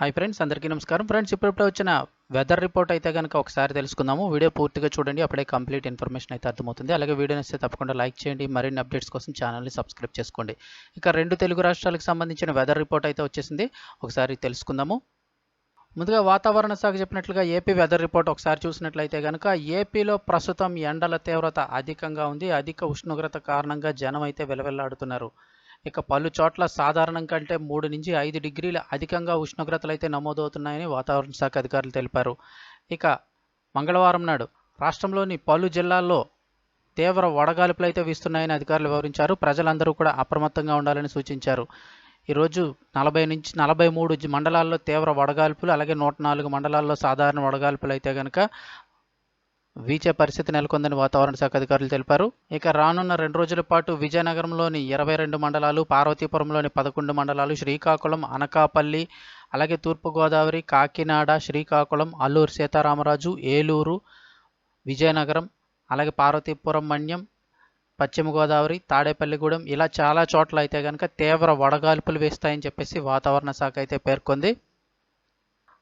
Hi friends అందరికీ నమస్కారం. Friends ఇప్పుడిప్పుడే వచ్చిన వెదర్ రిపోర్ట్ అయితే కనుక ఒకసారి తెలుసుకుందాము. వీడియో పూర్తిగా చూడండి అప్పుడే కంప్లీట్ ఇన్ఫర్మేషన్ అయితే అర్థమవుతుంది. అలాగే వీడియోని వస్తే తప్పకుండా లైక్ చేయండి మరిన్ని అప్డేట్స్ కోసం ఛానల్ని సబ్స్క్రైబ్ చేసుకోండి. ఇక రెండు తెలుగు రాష్ట్రాలకు సంబంధించిన వెదర్ రిపోర్ట్ అయితే వచ్చేసింది. ఒకసారి తెలుసుకుందాము. ముందుగా వాతావరణ శాఖ చెప్పినట్లుగా ఏపీ వెదర్ రిపోర్ట్ ఒకసారి చూసినట్లయితే కనుక ఏపీలో ప్రస్తుతం ఎండల తీవ్రత అధికంగా ఉంది. అధిక ఉష్ణోగ్రత కారణంగా జనం అయితే వెలవెల్లాడుతున్నారు. ఇక పలు చోట్ల సాధారణం కంటే మూడు నుంచి ఐదు డిగ్రీల అధికంగా ఉష్ణోగ్రతలు అయితే నమోదవుతున్నాయని వాతావరణ శాఖ అధికారులు తెలిపారు. ఇక మంగళవారం నాడు రాష్ట్రంలోని పలు జిల్లాల్లో తీవ్ర వడగాల్పులు అయితే వీస్తున్నాయని అధికారులు వివరించారు. ప్రజలందరూ కూడా అప్రమత్తంగా ఉండాలని సూచించారు. ఈరోజు నలభై నుంచి నలభై మూడు మండలాల్లో తీవ్ర వడగాల్పులు అలాగే నూట నాలుగు మండలాల్లో సాధారణ వడగాల్పులు అయితే కనుక వీచే పరిస్థితి నెలకొందని వాతావరణ శాఖ అధికారులు తెలిపారు. ఇక రానున్న రెండు రోజుల పాటు విజయనగరంలోని ఇరవై రెండు మండలాలు పార్వతీపురంలోని పదకొండు మండలాలు శ్రీకాకుళం అనకాపల్లి అలాగే తూర్పుగోదావరి కాకినాడ శ్రీకాకుళం అల్లూరు సీతారామరాజు ఏలూరు విజయనగరం అలాగే పార్వతీపురం మన్యం పశ్చిమ గోదావరి తాడేపల్లిగూడెం ఇలా చాలా చోట్ల అయితే కనుక తీవ్ర వడగాల్పులు వేస్తాయని చెప్పేసి వాతావరణ శాఖ అయితే పేర్కొంది.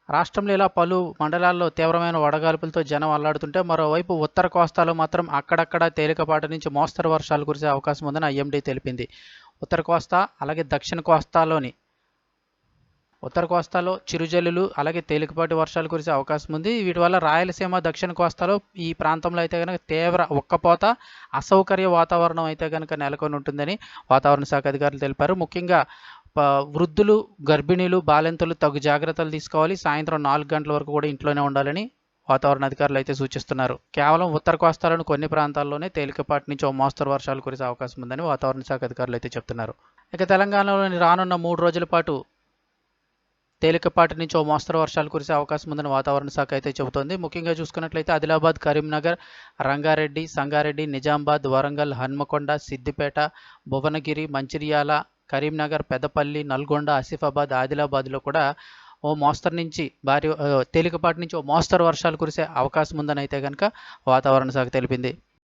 రాష్ట్రంలో ఇలా పలు మండలాల్లో తీవ్రమైన వడగాల్పులతో జనం అల్లాడుతుంటే మరోవైపు ఉత్తర కోస్తాలో మాత్రం అక్కడక్కడ తేలికపాటి నుంచి మోస్తరు వర్షాలు కురిసే అవకాశం ఉందని ఐఎండీ తెలిపింది. ఉత్తర కోస్తా అలాగే దక్షిణ కోస్తాలోని ఉత్తర కోస్తాలో చిరుజల్లులు అలాగే తేలికపాటి వర్షాలు కురిసే అవకాశం ఉంది. వీటి వల్ల రాయలసీమ దక్షిణ కోస్తాలో ఈ ప్రాంతంలో అయితే కనుక తీవ్ర ఉక్కపోత అసౌకర్య వాతావరణం అయితే కనుక నెలకొని ఉంటుందని వాతావరణ శాఖ అధికారులు తెలిపారు. ముఖ్యంగా వృద్ధులు గర్భిణీలు బాలింతలు తగు జాగ్రత్తలు తీసుకోవాలి. సాయంత్రం నాలుగు గంటల వరకు కూడా ఇంట్లోనే ఉండాలని వాతావరణ అధికారులు అయితే సూచిస్తున్నారు. కేవలం ఉత్తర కోస్తాలను కొన్ని ప్రాంతాల్లోనే తేలికపాటి నుంచి ఓ మోస్తరు వర్షాలు కురిసే అవకాశం ఉందని వాతావరణ శాఖ అధికారులు అయితే చెప్తున్నారు. ఇక తెలంగాణలోని రానున్న మూడు రోజుల పాటు తేలికపాటి నుంచి ఓ మోస్తరు వర్షాలు కురిసే అవకాశం ఉందని వాతావరణ శాఖ అయితే చెబుతోంది. ముఖ్యంగా చూసుకున్నట్లయితే ఆదిలాబాద్ కరీంనగర్ రంగారెడ్డి సంగారెడ్డి నిజామాబాద్ వరంగల్ హన్మకొండ సిద్దిపేట భువనగిరి మంచిర్యాల కరీంనగర్ పెద్దపల్లి నల్గొండ ఆసిఫాబాద్ ఆదిలాబాద్లో కూడా ఓ మోస్తరు నుంచి భారీ తేలికపాటి నుంచి ఓ మోస్తరు వర్షాలు కురిసే అవకాశం ఉందని అయితే కనుక వాతావరణ శాఖ తెలిపింది.